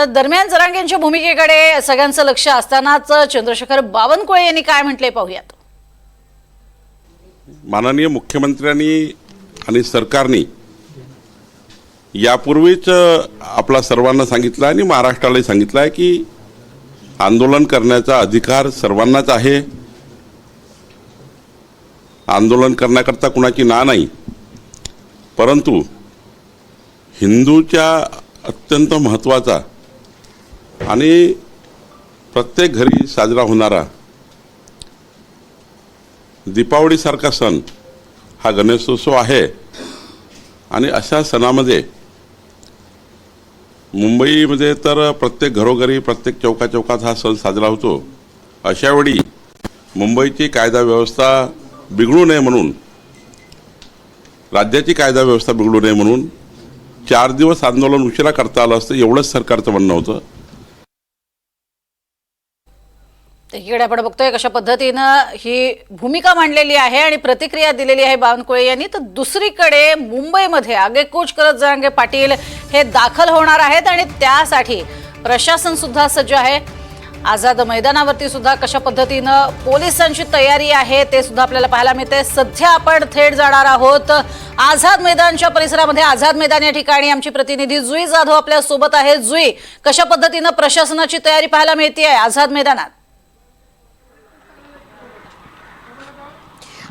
तर दरम्यान जरांगेंच्या भूमिकेकडे सगळ्यांचं लक्ष असतानाच चंद्रशेखर बावनकुळे यांनी काय म्हटले पाहूयात. माननीय मुख्यमंत्र्यांनी आणि सरकारने यापूर्वीच आपला सर्वांना सांगितलं आणि महाराष्ट्रालाही सांगितलं आहे की आंदोलन करण्याचा अधिकार सर्वांनाच आहे. आंदोलन करण्याकरता कुणाची ना नाही. परंतु हिंदूच्या अत्यंत महत्त्वाचा आणि प्रत्येक घरी साजरा होणारा दीपावलीसारखा सण हा गणेशोत्सव आहे. आणि अशा सणामध्ये मुंबईमध्ये तर प्रत्येक घरोघरी प्रत्येक चौका चौकात हा सण साजरा होतो. अशावेळी मुंबईची कायदा व्यवस्था बिघडू नये म्हणून राज्याची कायदा व्यवस्था बिघडू नये म्हणून चार दिवस आंदोलन उशिरा करता आलं असतं एवढंच सरकारचं म्हणणं होतं. तर इकडे आपण बघतोय कशा पद्धतीनं ही भूमिका मांडलेली आहे आणि प्रतिक्रिया दिलेली आहे बावनकुळे यांनी. तर दुसरीकडे मुंबईमध्ये आगेकूच करत जरांगे पाटील हे दाखल होणार आहेत आणि त्यासाठी प्रशासन सुद्धा सज्ज आहे. आझाद मैदानावरती सुद्धा कशा पद्धतीनं पोलिसांची तयारी आहे ते सुद्धा आपल्याला पाहायला मिळते सध्या आपण थेट जाणार आहोत आझाद मैदानच्या परिसरामध्ये. आझाद मैदान या ठिकाणी आमची प्रतिनिधी जुई जाधव आपल्यासोबत आहे जुई कशा पद्धतीनं प्रशासनाची तयारी पाहायला मिळते आहे आझाद मैदानात?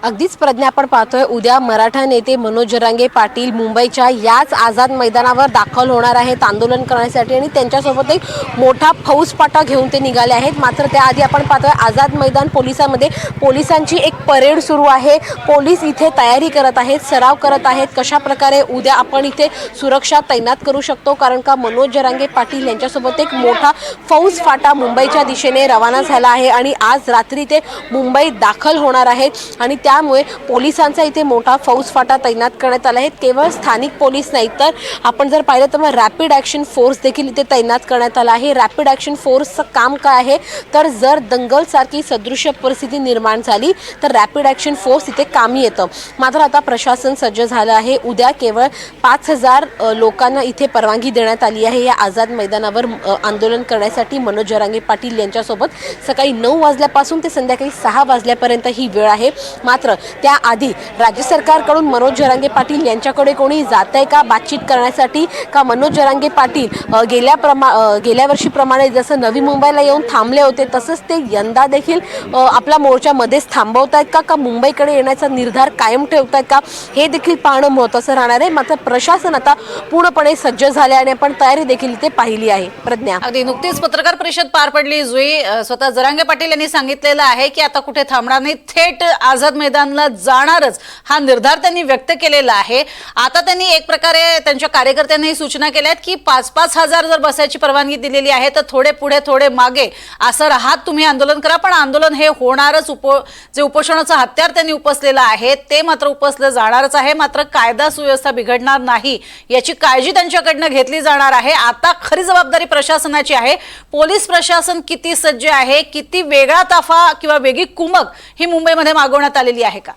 अगदीच प्रज्ञा आपण पाहतोय उद्या मराठा नेते मनोज जरांगे पाटील मुंबईच्या याच आझाद मैदानावर दाखल होणार आहेत आंदोलन करण्यासाठी आणि त्यांच्यासोबत एक मोठा फौजपाटा घेऊन ते निघाले आहेत. मात्र त्याआधी आपण पाहतोय आझाद मैदान पोलिसांमध्ये पोलिसांची एक परेड सुरू आहे. पोलीस इथे तयारी करत आहेत सराव करत आहेत. कशा प्रकारे उद्या आपण इथे सुरक्षा तैनात करू शकतो? कारण का मनोज जरांगे पाटील यांच्यासोबत एक मोठा फौज फाटा मुंबईच्या दिशेने रवाना झाला आहे आणि आज रात्री ते मुंबईत दाखल होणार आहेत आणि त्या त्यामुळे पोलिसांचा इथे मोठा फौज फाटा तैनात करण्यात आला आहे. केवळ स्थानिक पोलीस नाही तर आपण जर पाहिलं तर मग रॅपिड ॲक्शन फोर्स देखील इथे तैनात करण्यात आला आहे. रॅपिड ॲक्शन फोर्सचं काम काय आहे? तर जर दंगलसारखी सदृश्य परिस्थिती निर्माण झाली तर रॅपिड ॲक्शन फोर्स इथे कामी येतं. मात्र आता प्रशासन सज्ज झालं आहे. उद्या केवळ पाच हजार लोकांना इथे परवानगी देण्यात आली आहे. या आझाद मैदानावर आंदोलन करण्यासाठी मनोज जरांगे पाटील यांच्यासोबत सकाळी नऊ वाजल्यापासून ते संध्याकाळी सहा वाजल्यापर्यंत ही वेळ आहे. मात्र त्याआधी राज्य सरकारकडून मनोज जरांगे पाटील यांच्याकडे कोणी जात आहे का बातचीत करण्यासाठी? का मनोज जरांगे पाटील गेल्या प्रमा गेल्या वर्षीप्रमाणे जसं नवी मुंबईला येऊन थांबले होते तसंच ते यंदा देखील आपला मोर्चा मध्येच थांबवत आहेत का? का मुंबईकडे येण्याचा निर्धार कायम ठेवत आहेत का? हे देखील पाहणं महत्त्वाचं राहणार आहे. मात्र प्रशासन आता पूर्णपणे सज्ज झाले आणि आपण तयारी देखील इथे पाहिली आहे. प्रज्ञा. अगदी नुकतीच पत्रकार परिषद पार पडली जुई. स्वतः जरांगे पाटील यांनी सांगितलेलं आहे की आता कुठे थांबणार नाही. थेट आझाद मैदानला जाणारच हा निर्धार त्यांनी व्यक्त केलेला आहे. आता त्यांनी एक प्रकारे त्यांच्या कार्यकर्त्यांनी सूचना केल्या आहेत की पाच पाच हजार जर बसायची परवानगी दिलेली आहे तर थोडे पुढे थोडे मागे असं राहत तुम्ही आंदोलन करा. पण आंदोलन हे होणारच. उप जे उपोषणाचं हत्यार त्यांनी उपसलेलं आहे ते मात्र उपसलं जाणारच आहे. मात्र कायदा सुव्यवस्था बिघडणार नाही याची काळजी त्यांच्याकडनं घेतली जाणार आहे. आता खरी जबाबदारी प्रशासनाची आहे. पोलीस प्रशासन किती सज्ज आहे किती वेगळा ताफा किंवा वेगळी कुमक ही मुंबईमध्ये मागवण्यात आलेली आहे का?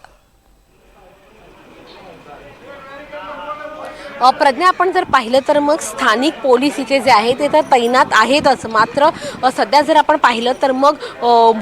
प्रज्ञा आपण जर पाहिलं तर मग स्थानिक पोलीस इथे जे आहे ते तर तैनात आहेतच. मात्र सध्या जर आपण पाहिलं तर मग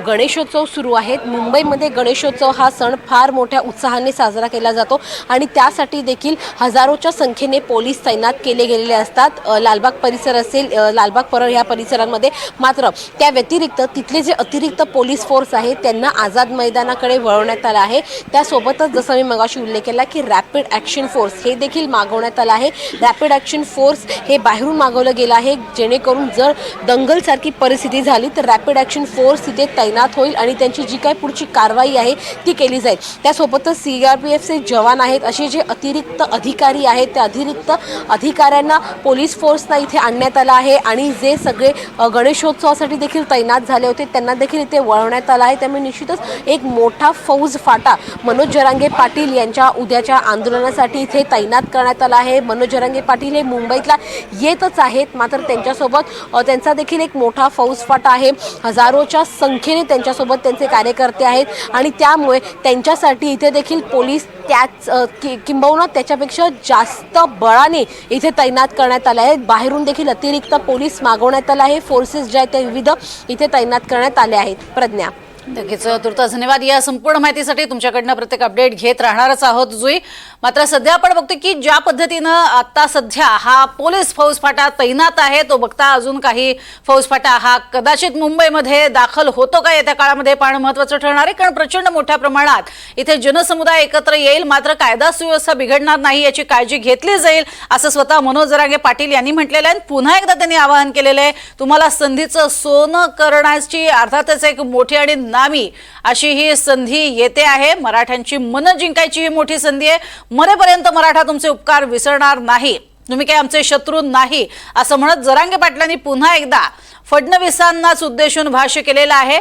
गणेशोत्सव सुरू आहेत. मुंबईमध्ये गणेशोत्सव हा सण फार मोठ्या उत्साहाने साजरा केला जातो आणि त्यासाठी देखील हजारोच्या संख्येने पोलीस तैनात केले गेलेले असतात. लालबाग परिसर असेल लालबाग परळ ह्या परिसरांमध्ये. मात्र त्या व्यतिरिक्त तिथले जे अतिरिक्त पोलीस फोर्स आहेत त्यांना आझाद मैदानाकडे वळवण्यात आलं आहे. त्यासोबतच जसं मी मगाशी उल्लेख केला की रॅपिड ॲक्शन फोर्स हे देखील मागवण्यात आलं आहे. रॅपिड ॲक्शन फोर्स हे बाहेरून मागवलं गेलं आहे. जेणेकरून जर दंगलसारखी परिस्थिती झाली तर रॅपिड ॲक्शन फोर्स तिथे तैनात होईल आणि त्यांची जी काही पुढची कारवाई आहे ती केली जाईल. त्यासोबतच सी आर पी एफचे जवान आहेत. असे जे अतिरिक्त अधिकारी आहेत त्या अतिरिक्त अधिकाऱ्यांना पोलीस फोर्सना इथे आणण्यात आलं आहे. आणि जे सगळे गणेशोत्सवासाठी देखील तैनात झाले होते त्यांना देखील इथे वळवण्यात आलं आहे. त्यामुळे निश्चितच एक मोठा फौज फाटा मनोज जरांगे पाटील यांच्या उद्याच्या आंदोलनासाठी इथे तैनात करण्यात आला आहे. मनोज रंगे पाटील हे मुंबईतला येतच आहेत. मात्र त्यांच्यासोबत त्यांचा देखील एक मोठा फौजफाटा आहे. हजारोच्या संख्येने त्यांच्यासोबत त्यांचे कार्यकर्ते आहेत आणि त्यामुळे त्यांच्यासाठी इथे देखील पोलीस त्याच कि किंबहुना त्याच्यापेक्षा जास्त बळाने इथे तैनात करण्यात आले आहेत. बाहेरून देखील अतिरिक्त पोलीस मागवण्यात आला आहे. फोर्सेस ज्या आहेत त्या विविध इथे तैनात करण्यात आले आहेत. प्रज्ञा. नक्कीच तुर्तास धन्यवाद. या संपूर्ण माहितीसाठी तुमच्याकडनं प्रत्येक अपडेट घेत राहणारच आहोत जुई. मात्र सध्या आपण बघतो की ज्या पद्धतीनं आता सध्या हा पोलीस फौजफाटा तैनात आहे तो बघता अजून काही फौजफाटा हा कदाचित मुंबईमध्ये दाखल होतो का येत्या काळामध्ये पाहणं महत्वाचं ठरणार आहे. कारण प्रचंड मोठ्या प्रमाणात इथे जनसमुदाय एकत्र येईल मात्र कायदा सुव्यवस्था बिघडणार नाही याची काळजी घेतली जाईल असं स्वतः मनोज जरांगे पाटील यांनी म्हटलेलं आहे. आणि पुन्हा एकदा त्यांनी आवाहन केलेलं आहे तुम्हाला संधीचं सोनं करण्याची अर्थातच एक मोठी आणि नामी अशी ही संधी येते आहे. मराठ्यांची मन जिंकायची ही मोठी संधी आहे. मरेपर्यंत मराठा तुमचे उपकार विसरणार नाही. तुम्ही काही आमचे शत्रू नाही असं म्हणत जरांगे पाटलांनी पुन्हा एकदा फडणवीसांनाच उद्देशून भाष्य केलेलं आहे.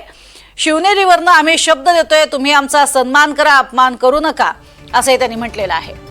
शिवनेरीवरनं आम्ही शब्द देतोय तुम्ही आमचा सन्मान करा अपमान करू नका असंही त्यांनी म्हटलेलं आहे.